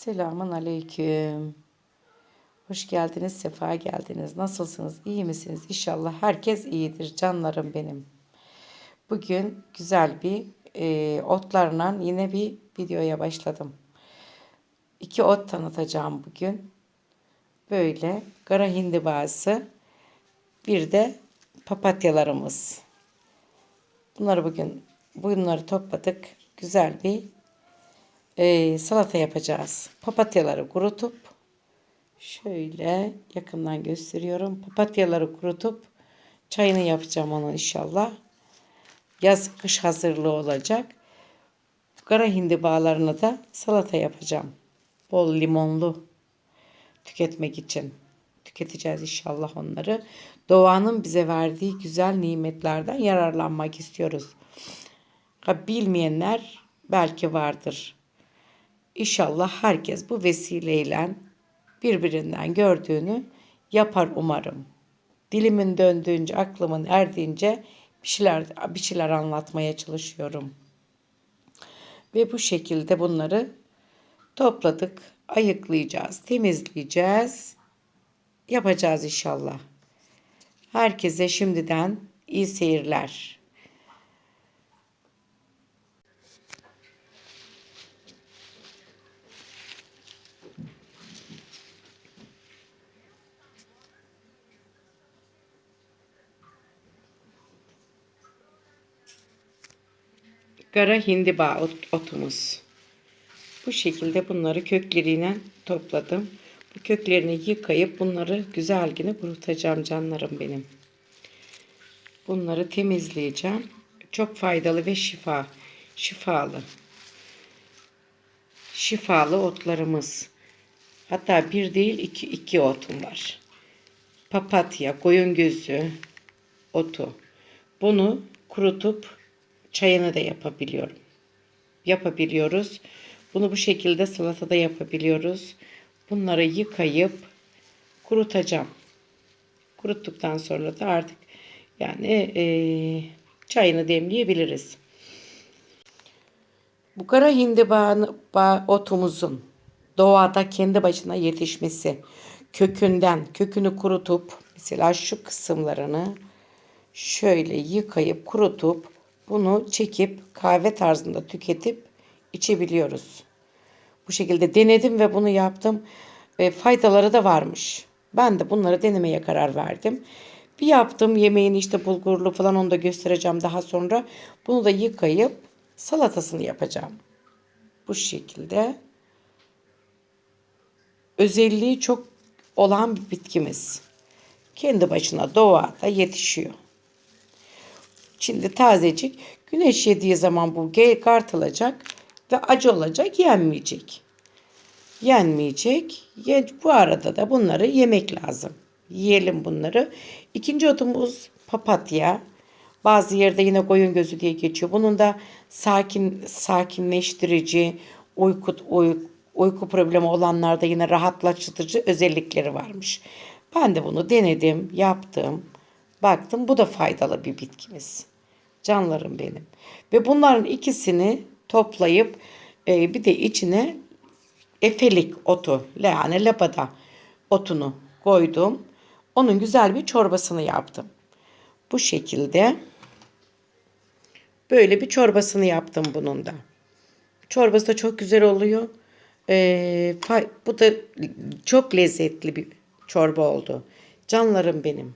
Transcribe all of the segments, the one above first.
Selamun aleyküm. Hoş geldiniz, sefa geldiniz. Nasılsınız, iyi misiniz? İnşallah herkes iyidir, canlarım benim. Bugün güzel bir e, otlarla yine bir videoya başladım. İki ot tanıtacağım bugün. Böyle kara hindibası, bir de papatyalarımız. Bunları bugün bunları topladık. Güzel bir e, salata yapacağız. Papatyaları kurutup şöyle yakından gösteriyorum. Papatyaları kurutup çayını yapacağım onun inşallah. Yaz kış hazırlığı olacak. Kara hindi bağlarını da salata yapacağım. Bol limonlu tüketmek için. Tüketeceğiz inşallah onları. Doğanın bize verdiği güzel nimetlerden yararlanmak istiyoruz. Bilmeyenler belki vardır. İnşallah herkes bu vesileyle birbirinden gördüğünü yapar umarım. Dilimin döndüğünce, aklımın erdiğince bir şeyler, bir şeyler anlatmaya çalışıyorum. Ve bu şekilde bunları topladık, ayıklayacağız, temizleyeceğiz. Yapacağız inşallah. Herkese şimdiden iyi seyirler. Kara hindiba ot, otumuz. Bu şekilde bunları kökleriyle topladım. Bu köklerini yıkayıp bunları güzel güne kurutacağım canlarım benim. Bunları temizleyeceğim. Çok faydalı ve şifa. Şifalı. Şifalı otlarımız. Hatta bir değil iki, iki otum var. Papatya, koyun gözü otu. Bunu kurutup çayını da yapabiliyorum. Yapabiliyoruz. Bunu bu şekilde salatada yapabiliyoruz. Bunları yıkayıp kurutacağım. Kuruttuktan sonra da artık yani e, çayını demleyebiliriz. Bu kara hindiba otumuzun doğada kendi başına yetişmesi, kökünden, kökünü kurutup mesela şu kısımlarını şöyle yıkayıp kurutup bunu çekip kahve tarzında tüketip içebiliyoruz. Bu şekilde denedim ve bunu yaptım. E, faydaları da varmış. Ben de bunları denemeye karar verdim. Bir yaptım yemeğini işte bulgurlu falan onu da göstereceğim daha sonra. Bunu da yıkayıp salatasını yapacağım. Bu şekilde. Özelliği çok olan bir bitkimiz. Kendi başına doğada yetişiyor. Şimdi tazecik güneş yediği zaman bu kartılacak ve acı olacak yenmeyecek. Yenmeyecek. Bu arada da bunları yemek lazım. Yiyelim bunları. İkinci otumuz papatya. Bazı yerde yine koyun gözü diye geçiyor. Bunun da sakin sakinleştirici, uyku, uyku, uyku problemi olanlarda yine rahatlatıcı özellikleri varmış. Ben de bunu denedim, yaptım. Baktım bu da faydalı bir bitkimiz. Canlarım benim. Ve bunların ikisini toplayıp e, bir de içine efelik otu yani lapada otunu koydum. Onun güzel bir çorbasını yaptım. Bu şekilde böyle bir çorbasını yaptım bunun da. Çorbası da çok güzel oluyor. Ee, bu da çok lezzetli bir çorba oldu. Canlarım benim.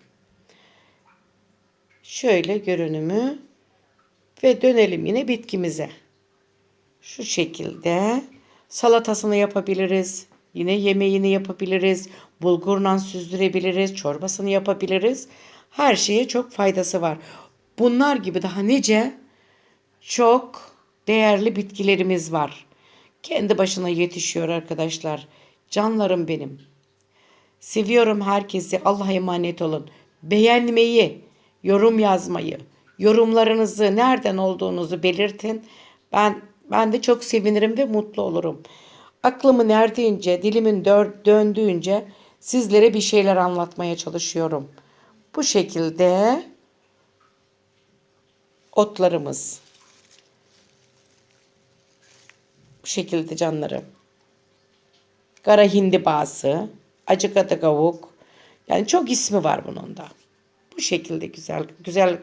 Şöyle görünümü ve dönelim yine bitkimize. Şu şekilde salatasını yapabiliriz. Yine yemeğini yapabiliriz. Bulgurla süzdürebiliriz. Çorbasını yapabiliriz. Her şeye çok faydası var. Bunlar gibi daha nice çok değerli bitkilerimiz var. Kendi başına yetişiyor arkadaşlar. Canlarım benim. Seviyorum herkesi. Allah'a emanet olun. Beğenmeyi, yorum yazmayı, yorumlarınızı nereden olduğunuzu belirtin. Ben ben de çok sevinirim ve mutlu olurum. Aklımın erdiğince, dilimin döndüğünce sizlere bir şeyler anlatmaya çalışıyorum. Bu şekilde otlarımız. Bu şekilde canlarım. kara hindibası, acı katı kavuk. Yani çok ismi var bunun da. Bu şekilde güzel güzel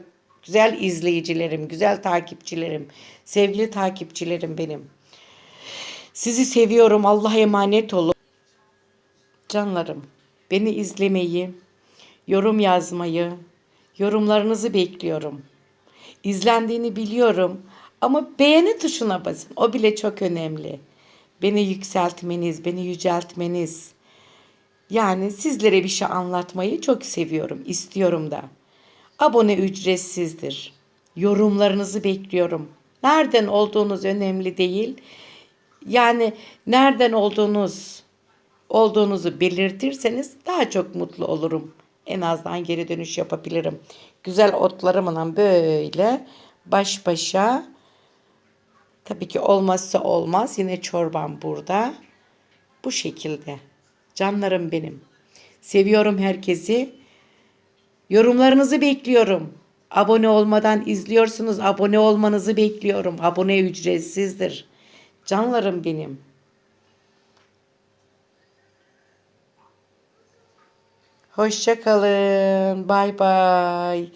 güzel izleyicilerim, güzel takipçilerim, sevgili takipçilerim benim. Sizi seviyorum. Allah'a emanet olun. Canlarım, beni izlemeyi, yorum yazmayı, yorumlarınızı bekliyorum. İzlendiğini biliyorum ama beğeni tuşuna basın. O bile çok önemli. Beni yükseltmeniz, beni yüceltmeniz. Yani sizlere bir şey anlatmayı çok seviyorum, istiyorum da. Abone ücretsizdir. Yorumlarınızı bekliyorum. Nereden olduğunuz önemli değil. Yani nereden olduğunuz olduğunuzu belirtirseniz daha çok mutlu olurum. En azından geri dönüş yapabilirim. Güzel otlarımla böyle baş başa tabii ki olmazsa olmaz yine çorbam burada. Bu şekilde. Canlarım benim. Seviyorum herkesi. Yorumlarınızı bekliyorum. Abone olmadan izliyorsunuz. Abone olmanızı bekliyorum. Abone ücretsizdir. Canlarım benim. Hoşça kalın. Bay bay.